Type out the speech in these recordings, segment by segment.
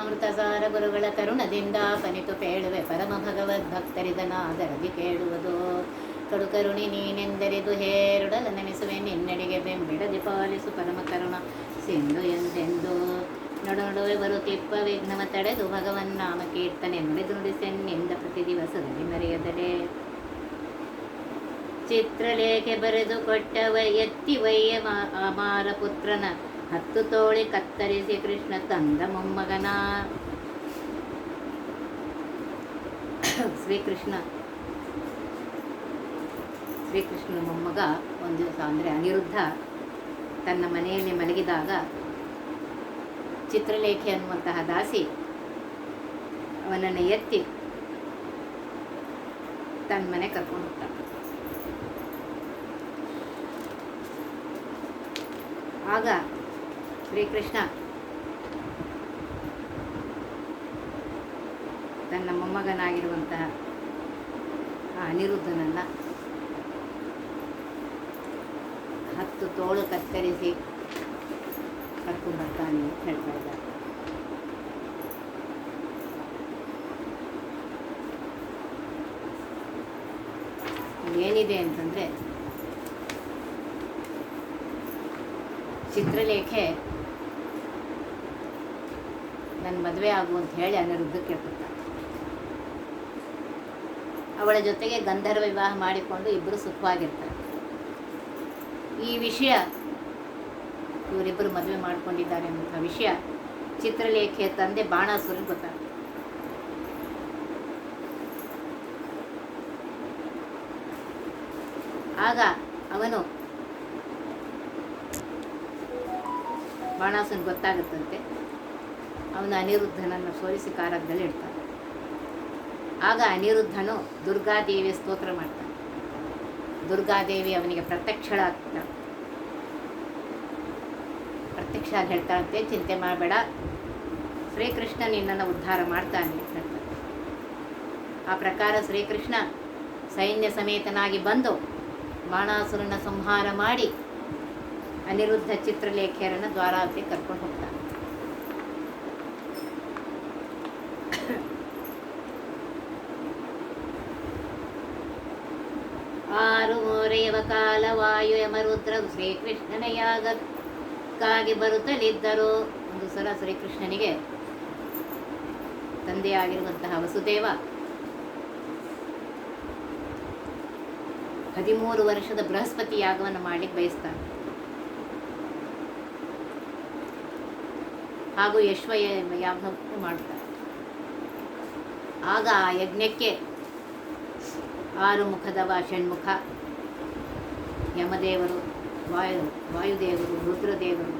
ಅಮೃತಸಾರ ಗುರುಗಳ ಕರುಣದಿಂದ ಪನಿತು ಪೇಳುವೆ ಪರಮ ಭಗವದ್ ಭಕ್ತರಿದನಾದರದಿ ಕೇಳುವುದು. ಕಡು ಕರುಣಿ ನೀನೆಂದರಿದು ಹೇರುಡಲ ನೆನೆಸುವೆ, ನಿನ್ನಡಿಗೆ ಬೆಂಬಿಡದಿ ಪಾಲಿಸು ಪರಮ ಕರುಣ. ಸಿಂಧು ಎಂದೆಂದು ನಡು ಬರು ತಿಪ್ಪ ವಿಘ್ನವ ತಡೆದು ಭಗವನ್ ನಾಮ ಕೀರ್ತನೆ ನುಡಿದು ನುಡಿಸೆನ್ನಿಂದ ಪ್ರತಿ ದಿವಸದಲ್ಲಿ ಮರೆಯದಲೇ. ಚಿತ್ರಲೇಖೆ ಬರೆದು ಕೊಟ್ಟವ ಎತ್ತಿ ವಯ್ಯ ಮಾ- ಅಮಾರ ಪುತ್ರನ ಹತ್ತು ತೋಳಿ ಕತ್ತರಿಸಿ ಕೃಷ್ಣ ತಂದ ಮೊಮ್ಮಗನ. ಶ್ರೀಕೃಷ್ಣ. ಶ್ರೀಕೃಷ್ಣನ ಮೊಮ್ಮಗ ಒಂದು ದಿವಸ ಅಂದರೆ ಅನಿರುದ್ಧ ತನ್ನ ಮನೆಯಲ್ಲಿ ಮಲಗಿದಾಗ ಚಿತ್ರಲೇಖೆ ಅನ್ನುವಂತಹ ದಾಸಿ ಅವನನ್ನು ಎತ್ತಿ ತನ್ನ ಮನೆ ಕರ್ಕೊಂಡು ಹೋಗ್ತಾನೆ. ಆಗ ಶ್ರೀಕೃಷ್ಣ. ತನ್ನ ಮೊಮ್ಮಗನಾಗಿರುವಂತಹ ಆ ಅನಿರುದ್ಧನನ್ನು ಹತ್ತು ತೋಳು ಕತ್ತರಿಸಿ ಕರ್ಕೊಂಡು ಬರ್ತಾನೆ ಹೇಳ್ತಾ ಇದ್ದಾರೆ. ಏನಿದೆ ಅಂತಂದರೆ ಚಿತ್ರಲೇಖೆ ನನ್ನ ಮದುವೆ ಆಗು ಅಂತ ಹೇಳಿ ಅನಿರುದ್ಧ ಕೇಳ್ಕೊಳ್ತಾನೆ ಅವಳ ಜೊತೆಗೆ ಗಂಧರ್ವ ವಿವಾಹ ಮಾಡಿಕೊಂಡು ಇಬ್ಬರು ಸುಖವಾಗಿರ್ತಾರೆ. ಈ ವಿಷಯ ಇವರಿಬ್ಬರು ಮದುವೆ ಮಾಡಿಕೊಂಡಿದ್ದಾರೆ ಅನ್ನುವಂಥ ವಿಷಯ ಚಿತ್ರಲೇಖೆಯ ತಂದೆ ಬಾಣಾಸುರನ್ ಗೊತ್ತಾಗ್ತದೆ. ಆಗ ಅವನು ಬಾಣಾಸುನ್ ಗೊತ್ತಾಗುತ್ತಂತೆ. ಅವನು ಅನಿರುದ್ಧನನ್ನು ಸೋಲಿಸಿ ಕಾರಾಗದಲ್ಲಿ ಇಡ್ತಾನೆ. ಆಗ ಅನಿರುದ್ಧನು ದುರ್ಗಾದೇವಿಯ ಸ್ತೋತ್ರ ಮಾಡ್ತಾನೆ. ದುರ್ಗಾದೇವಿ ಅವನಿಗೆ ಪ್ರತ್ಯಕ್ಷಳಾಗ್ತಾಳೆ ಪ್ರತ್ಯಕ್ಷ ಹೇಳ್ತಾಳಂತೆ, ಚಿಂತೆ ಮಾಡಬೇಡ. ಶ್ರೀಕೃಷ್ಣ ನಿನ್ನನ್ನು ಉದ್ಧಾರ ಮಾಡ್ತಾನೆ ಹೇಳ್ತಾನೆ. ಆ ಪ್ರಕಾರ ಶ್ರೀಕೃಷ್ಣ ಸೈನ್ಯ ಸಮೇತನಾಗಿ ಬಂದು ಬಾಣಾಸುರನ ಸಂಹಾರ ಮಾಡಿ ಅನಿರುದ್ಧ ಚಿತ್ರಲೇಖೆಯರನ್ನು ದ್ವಾರಾವತಿ ಕರ್ಕೊಂಡು ಹೋಗ್ತಾನೆ. ಆರು ಮೂರೆಯವ ಕಾಲ ವಾಯು ಯಮರುದ್ರರು ಶ್ರೀಕೃಷ್ಣನ ಯಾಗಕ್ಕಾಗಿ ಬರುತ್ತಲಿದ್ದರು ಒಂದು ಸಲ ಶ್ರೀಕೃಷ್ಣನಿಗೆ ತಂದೆಯಾಗಿರುವಂತಹ ವಸುದೇವ. ಹದಿಮೂರು ವರ್ಷದ ಬೃಹಸ್ಪತಿ ಯಾಗವನ್ನು ಮಾಡಲಿಕ್ಕೆ ಬಯಸ್ತಾನೆ. ಹಾಗೂ ಯಶ್ವ ಯಾಗವನ್ನು ಮಾಡ್ತಾರೆ ಆಗ ಆ ಯಜ್ಞಕ್ಕೆ ಆರು ಮುಖದವ ಷಣ್ಮುಖ ಯಮದೇವರು, ವಾಯು, ವಾಯುದೇವರು, ರುದ್ರದೇವರು.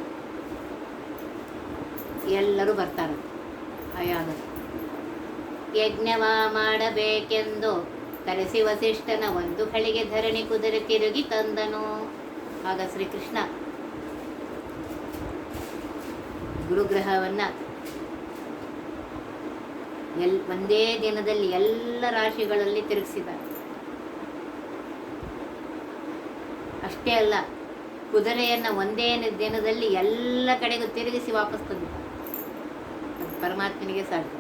ಎಲ್ಲರೂ ಬರ್ತಾರೆ ಆ ಯಾಗದ ಯಜ್ಞವ ಮಾಡಬೇಕೆಂದು ತರಿಸಿ ವಸಿಷ್ಠನ ಒಂದು ಕಳಿಗೆ ಧರಣಿ ಕುದುರೆ ತಿರುಗಿ ತಂದನು. ಆಗ ಶ್ರೀಕೃಷ್ಣ ಗುರುಗ್ರಹವನ್ನು ಎಲ್, ಒಂದೇ ದಿನದಲ್ಲಿ ಎಲ್ಲ ರಾಶಿಗಳಲ್ಲಿ ತಿರುಗಿಸಿದ್ದಾರೆ. ಅಷ್ಟೇ ಅಲ್ಲ, ಕುದುರೆಯನ್ನು ಒಂದೇ ದಿನದಲ್ಲಿ ಎಲ್ಲ ಕಡೆಗೂ ತಿರುಗಿಸಿ ವಾಪಸ್ ತಂದು ಪರಮಾತ್ಮನಿಗೆ ಸಾಧ್ಯ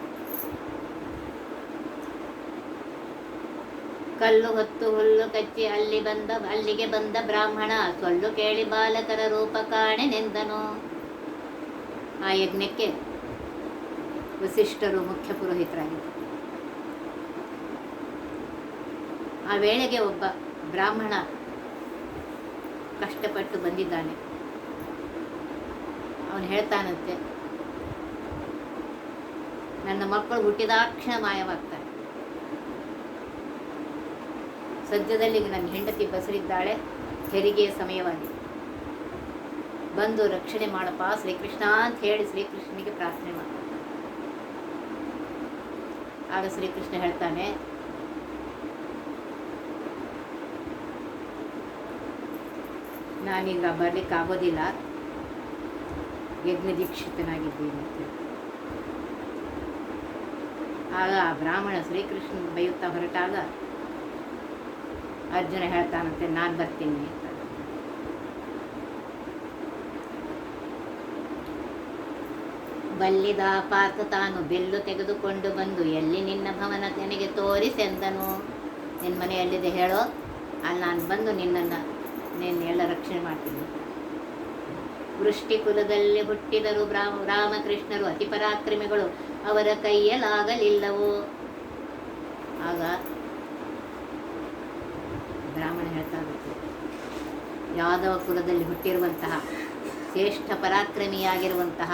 ಕಲ್ಲು ಹೊತ್ತು ಹುಲ್ಲು ಕಚ್ಚಿ ಅಲ್ಲಿ ಬಂದ, ಅಲ್ಲಿಗೆ ಬಂದ ಬ್ರಾಹ್ಮಣ ಸೊಳ್ಳು ಕೇಳಿ ಬಾಲಕರ ರೂಪ ಕಾಣೆ ನೆಂದನು. ಆ ಯಜ್ಞಕ್ಕೆ ವಸಿಷ್ಠರು ಮುಖ್ಯ ಪುರೋಹಿತರಾಗಿದ್ದರು. ಆ ವೇಳೆಗೆ ಒಬ್ಬ ಬ್ರಾಹ್ಮಣ ಕಷ್ಟಪಟ್ಟು ಬಂದಿದ್ದಾನೆ. ಅವನು ಹೇಳ್ತಾನಂತೆ, ನನ್ನ ಮಕ್ಕಳು ಹುಟ್ಟಿದಾಕ್ಷಣ ಮಾಯವಾಗ್ತಾರೆ. ಸದ್ಯದಲ್ಲಿ ನನ್ನ ಹೆಂಡತಿ ಬಸರಿದ್ದಾಳೆ ಹೆರಿಗೆಯ ಸಮಯವಾಗಿದೆ. ಬಂದು ರಕ್ಷಣೆ ಮಾಡಪ್ಪ, ಶ್ರೀಕೃಷ್ಣ ಅಂತ ಹೇಳಿ ಶ್ರೀಕೃಷ್ಣನಿಗೆ ಪ್ರಾರ್ಥನೆ ಮಾಡ್ತಾನೆ. ಆಗ ಶ್ರೀಕೃಷ್ಣ ಹೇಳ್ತಾನೆ ನಾನೀಗ ಬರ್ಲಿಕ್ಕೆ ಆಗೋದಿಲ್ಲ ಯಜ್ಞ ದೀಕ್ಷಿತನಾಗಿದ್ದೀನಿ. ಆಗ ಆ ಬ್ರಾಹ್ಮಣ ಶ್ರೀಕೃಷ್ಣ ಬೈಯುತ್ತಾ ಹೊರಟಾಗ ಅರ್ಜುನ ಹೇಳ್ತಾನಂತೆ, ನಾನು ಬರ್ತೀನಿ ಬಲ್ಲಿದ ಪಾರ್ಥ ತಾನು ಬಿಲ್ಲು ತೆಗೆದುಕೊಂಡು ಬಂದು ಎಲ್ಲಿ ನಿನ್ನ ಭವನ ನನಗೆ ತೋರಿಸೆಂದನು? ನಿನ್ನ ಮನೆಯಲ್ಲಿದೆ ಹೇಳೋ? ಅಲ್ಲಿ ನಾನು ಬಂದು ನಿನ್ನನ್ನು ನೀನು ಎಲ್ಲ ರಕ್ಷಣೆ ಮಾಡ್ತೀನಿ. ವೃಷ್ಟಿಕುಲದಲ್ಲಿ ಹುಟ್ಟಿದರು ಬ್ರಾಹ್ಮ, ರಾಮಕೃಷ್ಣರು ಅತಿ ಪರಾಕ್ರಮಿಗಳು. ಅವರ ಕೈಯಲ್ಲಾಗಲಿಲ್ಲವು ಆಗ ಬ್ರಾಹ್ಮಣ ಹೇಳ್ತಾ ಇರುತ್ತೆ ಯಾದವ ಕುಲದಲ್ಲಿ ಹುಟ್ಟಿರುವಂತಹ, ಶ್ರೇಷ್ಠ ಪರಾಕ್ರಮಿಯಾಗಿರುವಂತಹ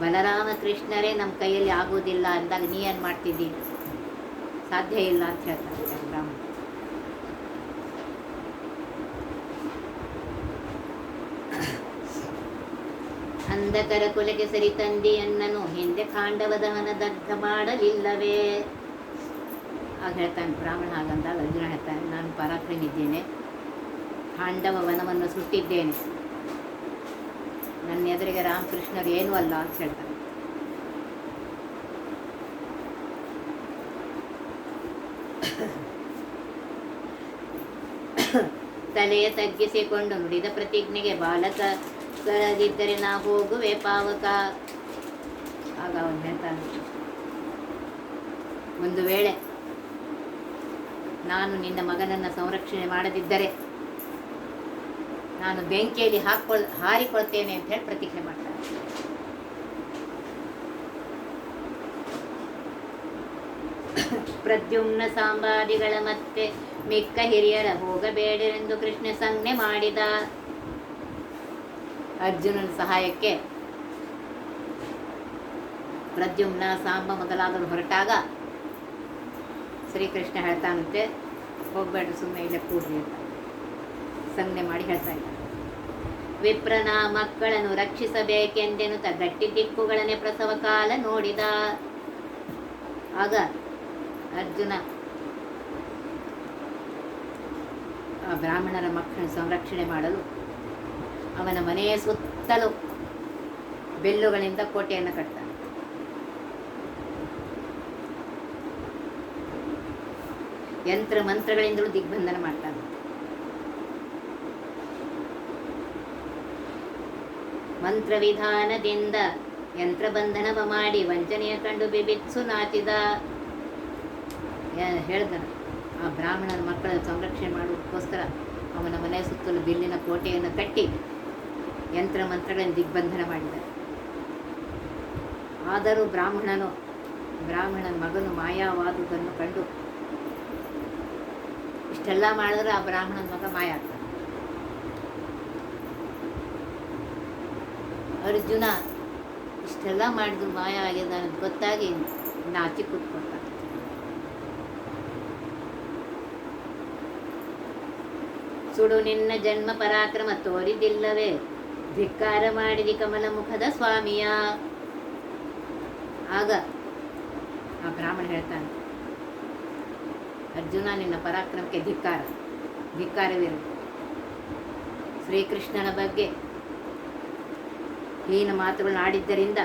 ಬಲರಾಮ ಕೃಷ್ಣರೇ ನಮ್ಮ ಕೈಯಲ್ಲಿ ಆಗುವುದಿಲ್ಲ ಅಂದಾಗ ನೀ ಏನು ಮಾಡ್ತಿದ್ದೀನಿ ಸಾಧ್ಯ ಇಲ್ಲ ಅಂತ ಹೇಳ್ತಾರೆ ಬ್ರಾಹ್ಮಣ. ಅಂಧಕರ ಕೊಲೆಗೆ ಸರಿ ತಂದಿಯನ್ನನು ಹಿಂದೆ ಕಾಂಡವ ದಹನ ದಗ್ಧ ಮಾಡಲಿಲ್ಲವೇ ಆಗ ಹೇಳ್ತಾನೆ ಬ್ರಾಹ್ಮಣ ಹಾಗಂದಾಗ ಅರ್ಜುನ ಹೇಳ್ತಾನೆ, ನಾನು ಪರಾಕ್ರಮಿದ್ದೇನೆ. ಕಾಂಡವ ವನವನ್ನು ಸುಟ್ಟಿದ್ದೇನೆ. ನನ್ನ ಎದುರಿಗೆ ರಾಮಕೃಷ್ಣರು ಏನೂ ಅಲ್ಲ ಅಂತ ಹೇಳ್ತಾನೆ. ತಲೆಯ ತಗ್ಗಿಸಿಕೊಂಡು ನುಡಿದ ಪ್ರತಿಜ್ಞೆಗೆ ಬಾಲಕ ಕರದಿದ್ದರೆ ನಾ ಹೋಗುವೆ ಪಾವಕ. ಆಗ ಅವನು ಒಂದು ವೇಳೆ ನಾನು ನಿನ್ನ ಮಗನನ್ನು ಸಂರಕ್ಷಣೆ ಮಾಡದಿದ್ದರೆ ನಾನು ಬೆಂಕಿಯಲ್ಲಿ ಹಾಕೊಳ್ ಹಾರಿಕೊಳ್ತೇನೆ ಅಂತ ಹೇಳಿ ಪ್ರತಿಜ್ಞೆ ಮಾಡ್ತಾನೆ. ಪ್ರದ್ಯುಮ್ನ ಸಾಂಬಾದಿಗಳ ಮತ್ತೆ ಮಿಕ್ಕ ಹಿರಿಯರ ಹೋಗಬೇಡರೆಂದು ಕೃಷ್ಣ ಸಂಜ್ಞೆ ಮಾಡಿದ. ಅರ್ಜುನನ ಸಹಾಯಕ್ಕೆ ಪ್ರದ್ಯುಮ್ನ ಸಾಂಬ ಮೊದಲಾದವರು ಹೊರಟಾಗ ಶ್ರೀಕೃಷ್ಣ ಹೇಳ್ತಾನಂತೆ, ಹೋಗ್ಬೇಡ್ರಿ ಸುಮ್ಮನೆ ಇಲ್ಲೇ ಕೂಡ್ರಿ ಅಂತ. ಸಂಜ್ಞೆ ಮಾಡಿ ಹೇಳ್ತಾ ಇದ್ದ. ವಿಪ್ರನ ಮಕ್ಕಳನ್ನು ರಕ್ಷಿಸಬೇಕೆಂದೆನು ಗಟ್ಟಿ ದಿಕ್ಕುಗಳನ್ನೇ ಪ್ರಸವ ಕಾಲ ನೋಡಿದ. ಆಗ ಅರ್ಜುನ ಆ ಬ್ರಾಹ್ಮಣರ ಮಕ್ಕಳನ್ನು ಸಂರಕ್ಷಣೆ ಮಾಡಲು ಅವನ ಮನೆಯ ಸುತ್ತಲೂ ಬೆಲ್ಲುಗಳಿಂದ ಕೋಟೆಯನ್ನು ಕಟ್ತಾನೆ ಯಂತ್ರ ಮಂತ್ರಗಳಿಂದಲೂ ದಿಗ್ಬಂಧನ ಮಾಡ್ತಾನೆ. ಮಂತ್ರ ವಿಧಾನದಿಂದ ಯಂತ್ರ ಬಂಧನವ ಮಾಡಿ ವಂಚನೆಯ ಕಂಡು ಬಿಬಿತ್ಸು ನಾಚಿದ. ಹೇಳ್ದನು, ಆ ಬ್ರಾಹ್ಮಣರ ಮಕ್ಕಳ ಸಂರಕ್ಷಣೆ ಮಾಡುವುದಕ್ಕೋಸ್ಕರ ಅವನ ಮನೆಯ ಸುತ್ತಲೂ ಬಿಲ್ಲಿನ ಕೋಟೆಯನ್ನು ಕಟ್ಟಿ ಯಂತ್ರ ಮಂತ್ರಗಳನ್ನು ದಿಗ್ಬಂಧನ ಮಾಡಿದ ಆದರೂ ಬ್ರಾಹ್ಮಣನು ಬ್ರಾಹ್ಮಣನ ಮಗನು ಮಾಯಾವಾದುದನ್ನು ಕಂಡು ಇಷ್ಟೆಲ್ಲ ಮಾಡಿದ್ರೆ ಆ ಬ್ರಾಹ್ಮಣನ ಮಗ ಮಾಯ ಆಗ್ತಾನೆ. ಅರ್ಜುನ ಇಷ್ಟೆಲ್ಲ ಮಾಡಿದ್ರು ಮಾಯ ಆಗಿದೆ ಅನ್ನೋದು ಗೊತ್ತಾಗಿ ನಾಚಿ ಕೂತ್ಕೊಳ್ತಾನೆ. ಸುಡು ನಿನ್ನ ಜನ್ಮ ಪರಾಕ್ರಮ ತೋರಿದಿಲ್ಲವೇ? ಧಿಕ್ಕಾರ ಮಾಡಿದಿ ಕಮಲ ಮುಖದ ಸ್ವಾಮಿಯ. ಆಗ ಆ ಬ್ರಾಹ್ಮಣ ಹೇಳ್ತಾನೆ, ಅರ್ಜುನ, ನಿನ್ನ ಪರಾಕ್ರಮಕ್ಕೆ ಧಿಕ್ಕಾರ ಧಿಕ್ಕಾರವಿರು ಶ್ರೀಕೃಷ್ಣನ ಬಗ್ಗೆ ಹೀನ ಮಾತುಗಳನ್ನ ಆಡಿದ್ದರಿಂದ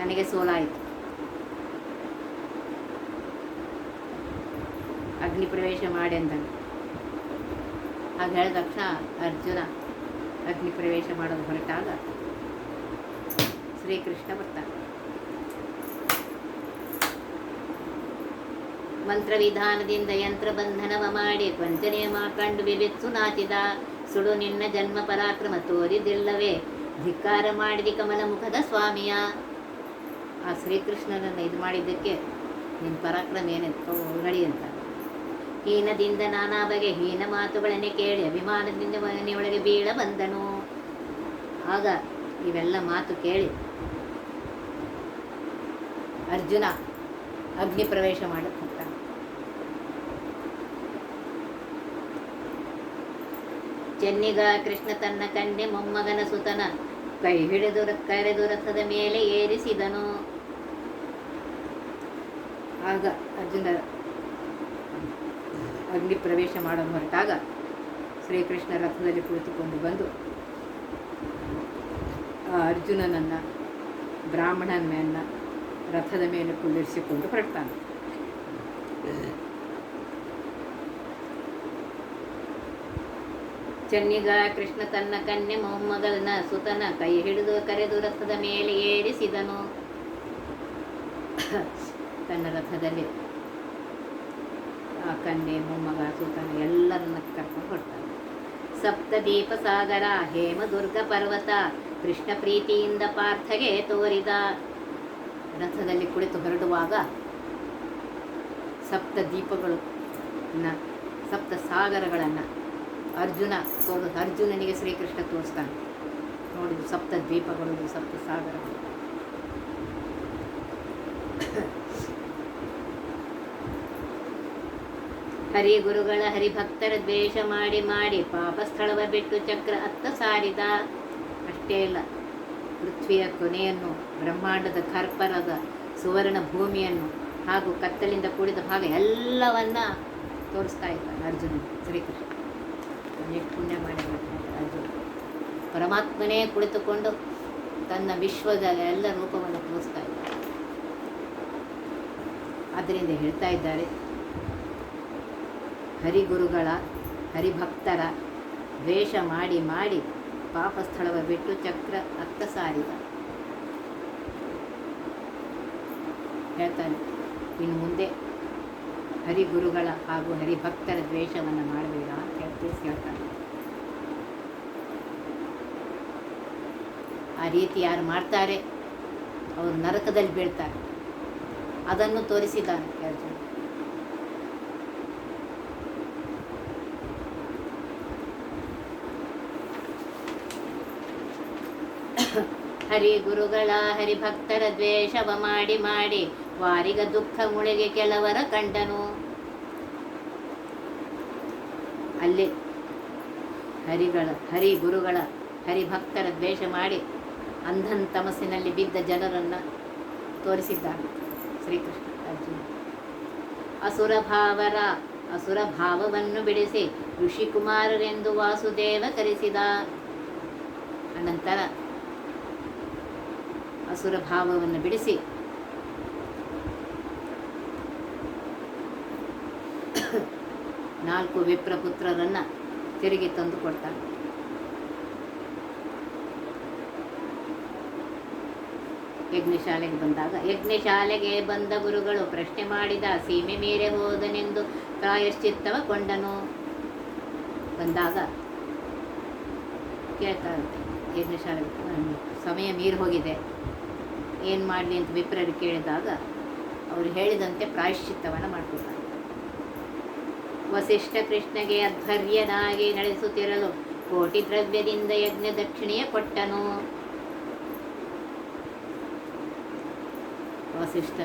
ನನಗೆ ಸೋಲಾಯಿತು. ಅಗ್ನಿ ಪ್ರವೇಶ ಮಾಡಿ ಅಂದನು. ಹಾಗೆ ಹೇಳಿದ ತಕ್ಷಣ ಅರ್ಜುನ ಅಗ್ನಿ ಪ್ರವೇಶ ಮಾಡೋದು ಹೊರಟಾಗ ಶ್ರೀಕೃಷ್ಣ ಬರ್ತಾನೆ. ಮಂತ್ರವಿಧಾನದಿಂದ ಯಂತ್ರಬಂಧನವ ಮಾಡಿ ವಂಚನೆಯ ಮಾಕಂಡು ವಿವಿತ್ಸು ನಾಚಿದ. ಸುಡು ನಿನ್ನ ಜನ್ಮ ಪರಾಕ್ರಮ ತೋರಿದಿಲ್ಲವೇ. ಧಿಕ್ಕಾರ ಮಾಡಿದಿ ಕಮಲ ಮುಖದ ಸ್ವಾಮಿಯ. ಆ ಶ್ರೀಕೃಷ್ಣನನ್ನು ಇದು ಮಾಡಿದ್ದಕ್ಕೆ ನಿನ್ನ ಪರಾಕ್ರಮ ಏನೇ ನಡಿ ಅಂತ. ಹೀನದಿಂದ ನಾನಾ ಬಗೆ ಹೀನ ಮಾತುಗಳನ್ನೇ ಕೇಳಿ ಅಭಿಮಾನದಿಂದ ಮನೆಯೊಳಗೆ ಬೀಳ ಬಂದನು. ಆಗ ಇವೆಲ್ಲ ಮಾತು ಕೇಳಿ ಅರ್ಜುನ ಅಗ್ನಿ ಪ್ರವೇಶ ಹೋಗ್ತಾನೆ ಚೆನ್ನಿಗ ಕೃಷ್ಣ ತನ್ನ ಕಣ್ಣೆ ಮೊಮ್ಮಗನ ಸುತನ ಕೈ ಹಿಡಿದು ಕರೆದು ರಥದ ಮೇಲೆ ಏರಿಸಿದನು. ಆಗ ಅರ್ಜುನ ಅಗ್ನಿ ಪ್ರವೇಶ ಮಾಡಲು ಹೊರಟಾಗ ಶ್ರೀಕೃಷ್ಣ ರಥದಲ್ಲಿ ಕುಳಿತುಕೊಂಡು ಬಂದು ಅರ್ಜುನನನ್ನು, ಬ್ರಾಹ್ಮಣನನ್ನ ರಥದ ಮೇಲೆ ಕುಳ್ಳಿರಿಸಿಕೊಂಡು ಹೊರಡ್ತಾನೆ. ಚನ್ನಿಗ ಕೃಷ್ಣ ತನ್ನ ಕನ್ಯೆ ಮೊಮ್ಮಗನ ಸುತನ ಕೈ ಹಿಡಿದು ಕರೆದು ರಥದ ಮೇಲೆ ಏರಿಸಿದನು. ತನ್ನ ರಥದಲ್ಲಿ ಕನ್ಯೆ ಮೊಮ್ಮಗ ಸುತನ ಎಲ್ಲರನ್ನ ಕರ್ಕೊಂಡು ಹೊರಟಾನೆ ಸಪ್ತದೀಪ ಸಾಗರ ಹೇಮದುರ್ಗ ಪರ್ವತ, ಕೃಷ್ಣ ಪ್ರೀತಿಯಿಂದ ಪಾರ್ಥಗೆ ತೋರಿದ. ರಥದಲ್ಲಿ ಕುಳಿತು ಹೊರಡುವಾಗ ಸಪ್ತ ದೀಪಗಳು ಸಪ್ತ ಸಾಗರಗಳನ್ನು ಅರ್ಜುನ ತೋರು, ಅರ್ಜುನನಿಗೆ ಶ್ರೀಕೃಷ್ಣ ತೋರಿಸ್ತಾನೆ. ನೋಡಿದ್ರು ಸಪ್ತ ದ್ವೀಪಗಳು ಸಪ್ತ ಸಾಗರಗಳು ಹರಿ ಗುರುಗಳ ಹರಿಭಕ್ತರ ದ್ವೇಷ ಮಾಡಿ ಮಾಡಿ ಪಾಪ ಸ್ಥಳವ ಬಿಟ್ಟು ಚಕ್ರ ಅತ್ತ ಸಾರಿದ. ಅಷ್ಟೇ ಇಲ್ಲ, ಪೃಥ್ವಿಯ ಕೊನೆಯನ್ನು, ಬ್ರಹ್ಮಾಂಡದ ಕರ್ಪರದ ಸುವರ್ಣ ಭೂಮಿಯನ್ನು ಹಾಗೂ ಕತ್ತಲಿಂದ ಕೂಡಿದ ಭಾಗ ಎಲ್ಲವನ್ನ ತೋರಿಸ್ತಾ ಇದ್ದಾನೆ ಅರ್ಜುನ, ಶ್ರೀಕೃಷ್ಣ. ಪುಣ್ಯ ಮಾಡಿ ಅರ್ಜುನ. ಪರಮಾತ್ಮನೇ ಕುಳಿತುಕೊಂಡು ತನ್ನ ವಿಶ್ವದ ಎಲ್ಲ ರೂಪವನ್ನು ತೋರಿಸ್ತಾ ಇದ್ದಾನೆ. ಆದ್ದರಿಂದ ಹೇಳ್ತಾ ಇದ್ದಾರೆ ಹರಿಗುರುಗಳ ಹರಿಭಕ್ತರ ದ್ವೇಷ ಮಾಡಿ ಮಾಡಿ ಪಾಪ ಸ್ಥಳವ ಬಿಟ್ಟು ಚಕ್ರ ಅತ್ತ ಸಾರಿದ. ಹೇಳ್ತಾನೆ, ಇನ್ನು ಮುಂದೆ ಹರಿಗುರುಗಳ ಹಾಗೂ ಹರಿಭಕ್ತರ ದ್ವೇಷವನ್ನು ಮಾಡಬೇಡ ಅಂತ ಹೇಳ್ತೀವಿ ಹೇಳ್ತಾನೆ ಆ ರೀತಿ ಯಾರು ಮಾಡ್ತಾರೆ, ಅವರು ನರಕದಲ್ಲಿ ಬೀಳ್ತಾರೆ. ಅದನ್ನು ತೋರಿಸಿದ್ದಾನೆ ಅರ್ಜುನ. ಹರಿ ಗುರುಗಳ ಹರಿಭಕ್ತರ ದ್ವೇಷವ ಮಾಡಿ ಮಾಡಿ ವಾರಿಗ ದುಃಖ ಮುಳಿಗೆ ಕೆಲವರ ಕಂಡನು. ಅಲ್ಲಿ ಹರಿಗಳ, ಹರಿ ಗುರುಗಳ ಹರಿಭಕ್ತರ ದ್ವೇಷ ಮಾಡಿ ಅಂಧನ್ ತಮಸ್ಸಿನಲ್ಲಿ ಬಿದ್ದ ಜನರನ್ನು ತೋರಿಸಿದ್ದಾನೆ ಶ್ರೀಕೃಷ್ಣ ಅರ್ಜುನ. ಅಸುರ ಭಾವರ, ಅಸುರ ಭಾವವನ್ನು ಬಿಡಿಸಿ ಋಷಿಕುಮಾರರೆಂದು ವಾಸುದೇವ ಕರೆಸಿದ. ಅನಂತರ ಅಸುರ ಭಾವವನ್ನು ಬಿಡಿಸಿ. ನಾಲ್ಕು ವಿಪ್ರಪುತ್ರರನ್ನ ತಿರುಗಿ ತಂದು ಕೊಡ್ತಾನೆ. ಯಜ್ಞಶಾಲೆಗೆ ಬಂದಾಗ, ಯಜ್ಞಶಾಲೆಗೆ ಬಂದ ಗುರುಗಳು ಪ್ರಶ್ನೆ ಮಾಡಿದ, ಸೀಮೆ ಮೀರೆ ಹೋದನೆಂದು ಪ್ರಾಯಶ್ಚಿತ್ತವ ಕೊಂಡನು? ಬಂದಾಗ ಕೇಳ್ತಾ ಇರುತ್ತೆ, ಯಜ್ಞಶಾಲೆಗೆ ಸಮಯ ಮೀರಿ ಹೋಗಿದೆ. ಏನು ಮಾಡಲಿ ಅಂತ ವಿಪ್ರರು ಕೇಳಿದಾಗ ಅವರು ಹೇಳಿದಂತೆ ಪ್ರಾಯಶ್ಚಿತ್ತವನ್ನು ಮಾಡ್ಕೊತಾರೆ ವಸಿಷ್ಠ ಕೃಷ್ಣಗೆ ಅಧ್ವರ್ಯನಾಗಿ ನಡೆಸುತ್ತಿರಲು ಕೋಟಿ ದ್ರವ್ಯದಿಂದ ಯಜ್ಞ ದಕ್ಷಿಣೆಯ ಕೊಟ್ಟನು. ವಸಿಷ್ಠ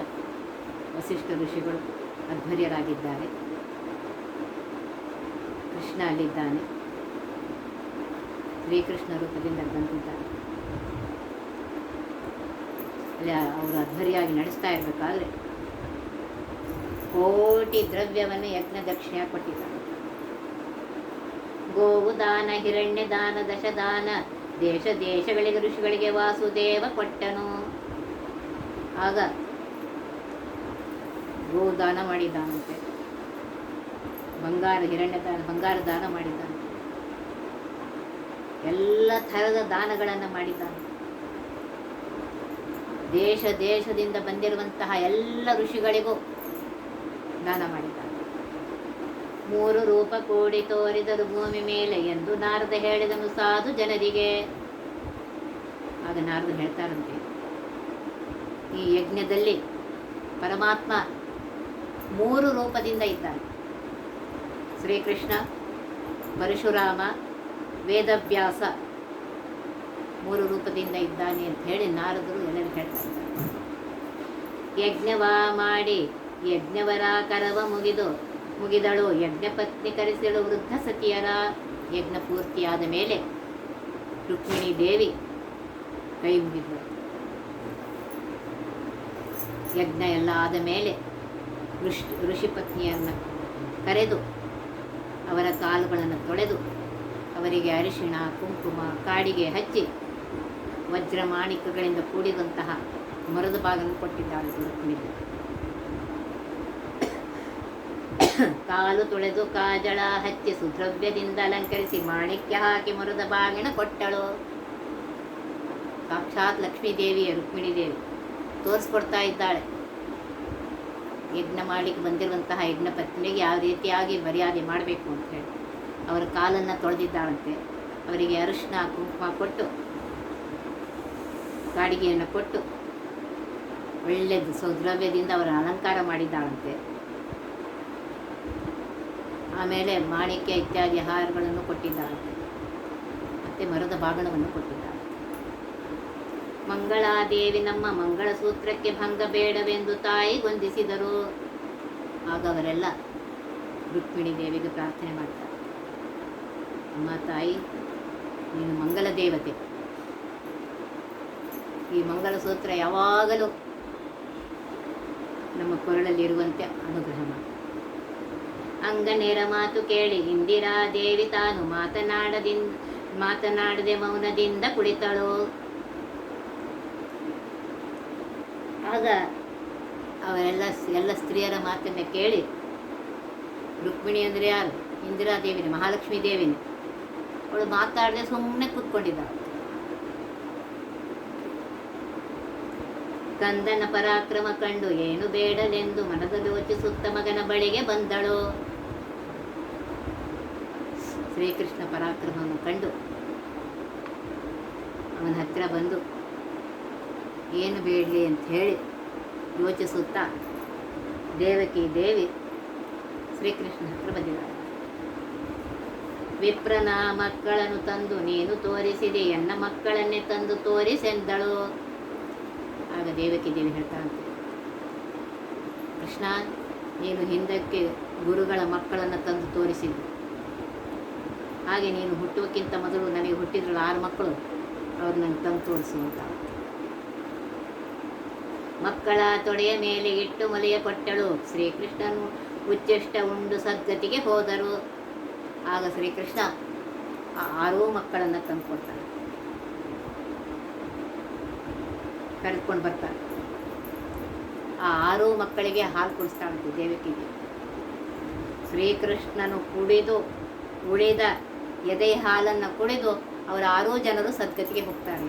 ವಸಿಷ್ಠ ಋಷಿಗಳು ಅಧ್ವರ್ಯರಾಗಿದ್ದಾರೆ ಕೃಷ್ಣ ಅಲ್ಲಿದ್ದಾನೆ. ಶ್ರೀಕೃಷ್ಣ ರೂಪದಿಂದ ಬಂದಿದ್ದಾರೆ ಅಲ್ಲಿ ಅವರು ಅಧ್ವರ್ಯಾಗಿ ನಡೆಸ್ತಾ ಇರಬೇಕಾದ್ರೆ ಕೋಟಿ ದ್ರವ್ಯವನ್ನು ಯಜ್ಞ ದಕ್ಷಿಣ ಕೊಟ್ಟಿದ್ದಾರೆ. ಗೋವು ದಾನ ಹಿರಣ್ಯ ದಾನ ದಶದಾನ, ದೇಶ ದೇಶಗಳಿಗೆ, ಋಷಿಗಳಿಗೆ ವಾಸುದೇವ ಕೊಟ್ಟನು. ಆಗ ಗೋದಾನ ಮಾಡಿದ್ದಾನಂತೆ. ಬಂಗಾರ ಹಿರಣ್ಯ ದಾನ ಬಂಗಾರ ದಾನ ಮಾಡಿದ್ದಾನೆ ಎಲ್ಲ ಥರದ ದಾನಗಳನ್ನು ಮಾಡಿದ್ದಾನೆ ದೇಶ ದೇಶದಿಂದ ಬಂದಿರುವಂತಹ ಎಲ್ಲ ಋಷಿಗಳಿಗೂ ದಾನ ಮಾಡಿದ್ದಾರೆ. ಮೂರು ರೂಪ ಕೂಡಿ ತೋರಿದರು ಭೂಮಿ ಮೇಲೆ ಎಂದು ನಾರದ ಹೇಳಿದನು ಸಾಧು ಜನರಿಗೆ. ಆಗ ನಾರದ ಹೇಳ್ತಾರಂತೆ, ಈ ಯಜ್ಞದಲ್ಲಿ ಪರಮಾತ್ಮ ಮೂರು ರೂಪದಿಂದ ಇದ್ದಾನೆ. ಶ್ರೀಕೃಷ್ಣ, ಪರಶುರಾಮ, ವೇದವ್ಯಾಸ ಮೂರು ರೂಪದಿಂದ ಇದ್ದಾನೆ ಅಂತ ಹೇಳಿ ನಾರದರು ಹೇಳ್ತಾರೆ ಯಜ್ಞವ ಮಾಡಿ, ಯಜ್ಞವರ ಕರವ ಮುಗಿದು, ಮುಗಿದಳು, ಯಜ್ಞಪತ್ನಿ ಕರೆಸಿಳು ವೃದ್ಧ ಸತಿಯರ, ಯಜ್ಞ ಪೂರ್ತಿಯಾದ ಮೇಲೆ ರುಕ್ಮಿಣಿ ದೇವಿ ಕೈ ಮುಗಿದಳು. ಯಜ್ಞ ಎಲ್ಲ ಆದ ಮೇಲೆ ಋಷಿ ಋಷಿಪತ್ನಿಯನ್ನು ಕರೆದು, ಅವರ ಕಾಲುಗಳನ್ನು ತೊಳೆದು, ಅವರಿಗೆ ಅರಿಶಿಣ, ಕುಂಕುಮ, ಕಾಡಿಗೆ ಹಚ್ಚಿ ವಜ್ರ ಮಾಣಿಕಗಳಿಂದ ಕೂಡಿದಂತಹ ಮರದ ಭಾಗವನ್ನು ಕೊಟ್ಟಿದ್ದಾಳೆ ರುಕ್ಮಿಣಿ ಕಾಲು ತೊಳೆದು ಕಾಜಳ ಹಚ್ಚಿ ಸುದ್ರವ್ಯದಿಂದ ಅಲಂಕರಿಸಿ ಮಾಣಿಕ್ಯ ಹಾಕಿ ಮರದ ಬಾಗಿನ ಕೊಟ್ಟಳು. ಸಾಕ್ಷಾತ್ ಲಕ್ಷ್ಮೀ ದೇವಿಯ ರುಕ್ಮಿಣಿ ದೇವಿ. ತೋರಿಸ್ಕೊಡ್ತಾ ಇದ್ದಾಳೆ. ಯಜ್ಞ ಮಾಡಲಿಕ್ಕೆ ಬಂದಿರುವಂತಹ ಯಜ್ಞ ಪತ್ನಿಗೆ ಯಾವ ರೀತಿಯಾಗಿ ಮರ್ಯಾದೆ ಮಾಡಬೇಕು ಅಂತ ಹೇಳಿ. ಅವರ ಕಾಲನ್ನು ತೊಳೆದಿದ್ದಾಳಂತೆ. ಅವರಿಗೆ ಅರಿಶಿನ ಕುಂಕುಮ ಕೊಟ್ಟು ಕಾಡಿಗೆಯನ್ನು ಕೊಟ್ಟು ಒಳ್ಳೆಯದು ಸೌದ್ರವ್ಯದಿಂದ ಅವರ ಅಲಂಕಾರ ಮಾಡಿದ್ದಾಳಂತೆ. ಆಮೇಲೆ ಮಾಣಿಕ್ಯ ಇತ್ಯಾದಿ ಆಹಾರಗಳನ್ನು ಕೊಟ್ಟಿದ್ದಾಳಂತೆ ಮತ್ತು ಮರದ ಬಾಗಣವನ್ನು ಕೊಟ್ಟಿದ್ದಾಳೆ. ಮಂಗಳಾದೇವಿ ನಮ್ಮ ಮಂಗಳ ಸೂತ್ರಕ್ಕೆ ಭಂಗ ಬೇಡವೆಂದು ತಾಯಿ ವಂದಿಸಿದರು ಆಗ ಅವರೆಲ್ಲ ರುಕ್ಮಿಣಿ ದೇವಿಗೆ ಪ್ರಾರ್ಥನೆ ಮಾಡ್ತಾರೆ. ಅಮ್ಮ ತಾಯಿ, ನೀನು ಮಂಗಳ ದೇವತೆ. ಈ ಮಂಗಳಸೂತ್ರ ಯಾವಾಗಲೂ ನಮ್ಮ ಕೊರಳಲ್ಲಿರುವಂತೆ ಅನುಗ್ರಹ ಅಂಗನೇರ ಮಾತು ಕೇಳಿ ಇಂದಿರಾ ದೇವಿ ತಾನು ಮಾತನಾಡದಿಂದ ಮಾತನಾಡದೆ ಮೌನದಿಂದ ಕುಳಿತಳು. ಆಗ ಅವರೆಲ್ಲ ಎಲ್ಲ ಸ್ತ್ರೀಯರ ಮಾತನ್ನು ಕೇಳಿ, ರುಕ್ಮಿಣಿ ಅಂದರೆ ಯಾರು? ಇಂದಿರಾ ದೇವಿನೇ, ಮಹಾಲಕ್ಷ್ಮೀ ದೇವಿನೇ. ಅವಳು ಮಾತಾಡದೆ ಸುಮ್ಮನೆ ಕೂತ್ಕೊಂಡಿದ್ದಾಳೆ. ಕಂದನ ಪರಾಕ್ರಮ ಕಂಡು ಏನು ಬೇಡಲೆಂದು ಮನದಲ್ಲಿ ಯೋಚಿಸುತ್ತ ಮಗನ ಬಳಿಗೆ ಬಂದಳು. ಶ್ರೀಕೃಷ್ಣ ಪರಾಕ್ರಮವನ್ನು ಕಂಡು ಅವನ ಹತ್ತಿರ ಬಂದು, ಏನು ಬೇಡಲಿ ಅಂತ ಹೇಳಿ ಯೋಚಿಸುತ್ತಾ ದೇವಕಿ ದೇವಿ ಶ್ರೀಕೃಷ್ಣ ಹತ್ರ ಬಂದಿದ್ದಾಳೆ ವಿಪ್ರನ ಮಕ್ಕಳನ್ನು ತಂದು ನೀನು ತೋರಿಸಿದೆ, ಎನ್ನ ಮಕ್ಕಳನ್ನೇ ತಂದು ತೋರಿಸೆಂದಳು. ಆಗ ದೇವಕಿ ದೇವಿ ಅಂತ ಕೃಷ್ಣ, ನೀನು ಹಿಂದಕ್ಕೆ ಗುರುಗಳ ಮಕ್ಕಳನ್ನು ತಂದು ತೋರಿಸಿದ್ದು ಹಾಗೆ ನೀನು ಹುಟ್ಟುವಕ್ಕಿಂತ ಮೊದಲು ನನಗೆ ಹುಟ್ಟಿದ್ರಲ್ಲ ಆರು ಮಕ್ಕಳು, ಅವ್ರು ನನಗೆ ತಂದು ತೋರಿಸುವಂತ ಮಕ್ಕಳ ತೊಡೆಯ ಮೇಲೆ ಇಟ್ಟು ಮೊಲೆಯ ಕೊಟ್ಟಳು ಶ್ರೀಕೃಷ್ಣನು ಉಚ್ಚಷ್ಟ ಉಂಡು ಸದ್ಗತಿಗೆ ಹೋದರು. ಆಗ ಶ್ರೀಕೃಷ್ಣ ಆರೂ ಮಕ್ಕಳನ್ನು ತಂದು ಕೊಡ್ತಾನೆ. ಕರೆದುಕೊಂಡು ಬರ್ತಾರೆ. ಆ ಆರು ಮಕ್ಕಳಿಗೆ ಹಾಲು ಕುಡಿಸ್ತಾಳಂತೆ ದೇವಕಿಗೆ. ಶ್ರೀಕೃಷ್ಣನು ಕುಡಿದು, ಉಳಿದ ಎದೆ ಹಾಲನ್ನು ಕುಡಿದು ಅವರ ಆರೂ ಜನರು ಸದ್ಗತಿಗೆ ಹೋಗ್ತಾರೆ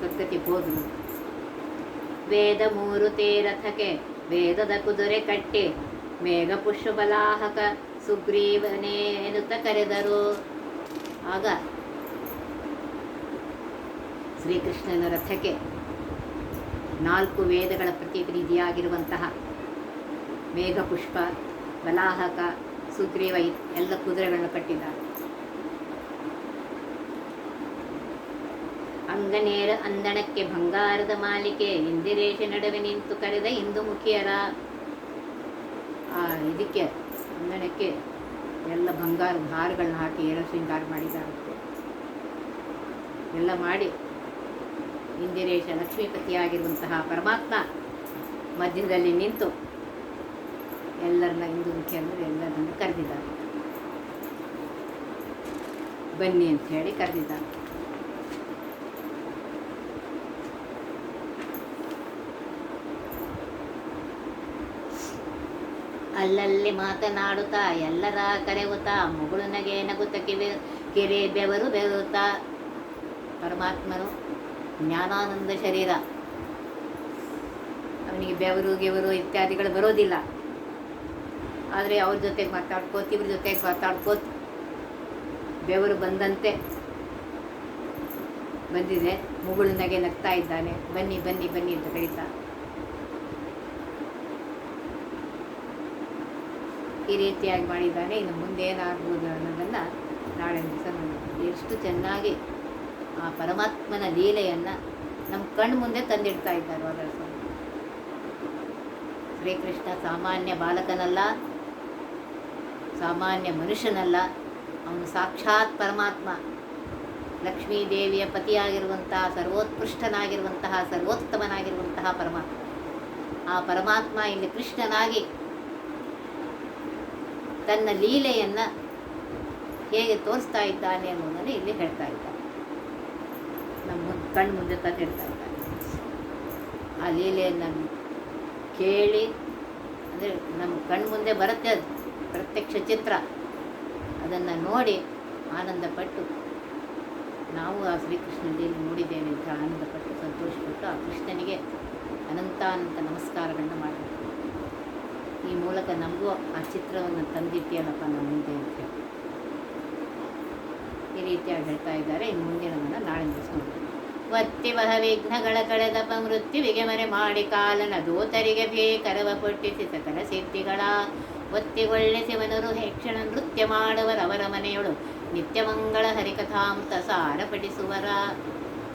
ಸದ್ಗತಿ ಹೋದರು ವೇದ ಮೂರು ತೇರಥಕ್ಕೆ ವೇದದ ಕುದುರೆ ಕಟ್ಟಿ ಮೇಘ ಪುಷ್ಪಬಲಾಹಕ ಸುಗ್ರೀವನೇ ಎನ್ನುತ್ತ ಕರೆದರು. ಆಗ ಶ್ರೀಕೃಷ್ಣನ ರಥಕ್ಕೆ ನಾಲ್ಕು ವೇದಗಳ ಪ್ರತಿನಿಧಿಯಾಗಿರುವಂತಹ ಮೇಘಪುಷ್ಪ, ಬಲಾಹಕ ಸುಗ್ರೀವ ಎಲ್ಲ ಕುದುರೆಗಳನ್ನು ಕಟ್ಟಿದ್ದಾರೆ. ಅಂಗನೇರ ಅಂದಣಕ್ಕೆ ಬಂಗಾರದ ಮಾಲಿಕೆ, ಇಂದಿರೇಶ ನಡುವೆ ನಿಂತು ಕರೆದ ಇಂದು ಮುಖಿಯರ ಇದಕ್ಕೆ ಅಂಗಣಕ್ಕೆ ಎಲ್ಲ ಬಂಗಾರದ ಹಾರಗಳನ್ನ ಹಾಕಿ ಏನೋ ಶೃಂಗಾರ ಮಾಡಿದ್ದಾರೆ. ಎಲ್ಲ ಮಾಡಿ ಇಂದಿರೇಶ ಲಕ್ಷ್ಮೀಪತಿಯಾಗಿರುವಂತಹ ಪರಮಾತ್ಮ ಮಧ್ಯದಲ್ಲಿ ನಿಂತು ಎಲ್ಲರನ್ನ ಹಿಂದೂ ಕೇಂದ್ರ ಎಲ್ಲರನ್ನು ಕರೆದಿದ್ದಾರೆ. ಬನ್ನಿ ಅಂತ ಹೇಳಿ ಕರೆದಿದ್ದಾರೆ. ಅಲ್ಲಲ್ಲಿ ಮಾತನಾಡುತ್ತಾ ಎಲ್ಲರ ಕರೆಯುತ್ತಾ ಮುಗುಳು ನಗೆ ನಗುತ್ತ ಕಿವಿ ಕೆರೆ ಬೆವರು ಬೆವರುತ್ತಾ ಪರಮಾತ್ಮನು ಜ್ಞಾನಾನಂದ ಶರೀರ. ಅವನಿಗೆ ಬೆವರು, ಗೆವರು ಇತ್ಯಾದಿಗಳು ಬರೋದಿಲ್ಲ. ಆದರೆ ಅವ್ರ ಜೊತೆಗೆ ಮಾತಾಡ್ಕೋತ, ಇವ್ರ ಜೊತೆಗೆ ಮಾತಾಡ್ಕೋತ ಬೆವರು ಬಂದಂತೆ ಬಂದಿದೆ. ಮುಗುಳು ನಗೆ ನಗ್ತಾ ಇದ್ದಾನೆ. ಬನ್ನಿ ಬನ್ನಿ ಬನ್ನಿ ಅಂತ ಕರೀತಾ. ಈ ರೀತಿಯಾಗಿ ಮಾಡಿದ್ದಾನೆ. ಇನ್ನು ಮುಂದೆ ಏನಾಗ್ಬೋದು ಅನ್ನೋದನ್ನು ನಾಳೆ ದಿವಸ ಎಷ್ಟು ಚೆನ್ನಾಗಿ ಆ ಪರಮಾತ್ಮನ ಲೀಲೆಯನ್ನು ನಮ್ಮ ಕಣ್ಣು ಮುಂದೆ ತಂದಿಡ್ತಾ ಇದ್ದಾರೆ ಸ್ವಾಮಿ ಶ್ರೀಕೃಷ್ಣ ಸಾಮಾನ್ಯ ಬಾಲಕನಲ್ಲ, ಸಾಮಾನ್ಯ ಮನುಷ್ಯನಲ್ಲ, ಅವನು ಸಾಕ್ಷಾತ್ ಪರಮಾತ್ಮ. ಲಕ್ಷ್ಮೀ ದೇವಿಯ ಪತಿಯಾಗಿರುವಂತಹ, ಸರ್ವೋತ್ಕೃಷ್ಟನಾಗಿರುವಂತಹ, ಸರ್ವೋತ್ತಮನಾಗಿರುವಂತಹ ಪರಮಾತ್ಮ. ಆ ಪರಮಾತ್ಮ ಇಲ್ಲಿ ಕೃಷ್ಣನಾಗಿ ತನ್ನ ಲೀಲೆಯನ್ನು ಹೇಗೆ ತೋರಿಸ್ತಾ ಇದ್ದಾನೆ ಅನ್ನೋದನ್ನು ಇಲ್ಲಿ ಹೇಳ್ತಾ ಇದ್ದಾನೆ ಕಣ್ಣು ಮುಂದೆ ತಂದಿಡ್ತಾರೆ ಆ ಲೀಲೆಯನ್ನು ಕೇಳಿ, ಅಂದರೆ ನಮ್ಮ ಕಣ್ಣು ಮುಂದೆ ಬರುತ್ತೆ ಅದು, ಪ್ರತ್ಯಕ್ಷ ಚಿತ್ರ. ಅದನ್ನು ನೋಡಿ ಆನಂದಪಟ್ಟು ನಾವು ಆ ಶ್ರೀಕೃಷ್ಣ ಲೀಲೆ ನೋಡಿದ್ದೇವೆ ಅಂತ ಆನಂದಪಟ್ಟು ಸಂತೋಷಪಟ್ಟು ಆ ಕೃಷ್ಣನಿಗೆ ಅನಂತಾನಂತ ಅನಂತ ನಮಸ್ಕಾರಗಳನ್ನ ಮಾಡಬೇಕು. ಈ ಮೂಲಕ ನಮಗೂ ಆ ಚಿತ್ರವನ್ನು ತಂದಿಟ್ಟಿಯಲ್ಲಪ್ಪ ನಮ್ಮ ಮುಂದೆ ಅಂತ ಹೇಳಿ. ಈ ರೀತಿಯಾಗಿ ಹೇಳ್ತಾ ಇದ್ದಾರೆ. ಇನ್ನು ಮುಂದಿನದನ್ನು ನಾಳೆ ಮುಗಿಸ್ಕೊಂಡು ಒತ್ತಿವಹ ವಿಘ್ನಗಳ ಕಳೆದಪ ಮೃತ್ಯುವಿಗೆ ಮರೆ ಮಾಡಿ ಕಾಲನ ದೂತರಿಗೆ ಭೇಕರವ ಪೊಟ್ಟಿಸಿ ಸಕಲ ಸಿದ್ಧಿಗಳ. ಒತ್ತಿಗೊಳ್ಳಿಸಿವನರು ಹೆಕ್ಷಣ ನೃತ್ಯ ಮಾಡುವರವರ ಮನೆಯೊಳು ನಿತ್ಯ ಮಂಗಳ ಹರಿಕಥಾಂತ ಸಾರ ಪಠಿಸುವರ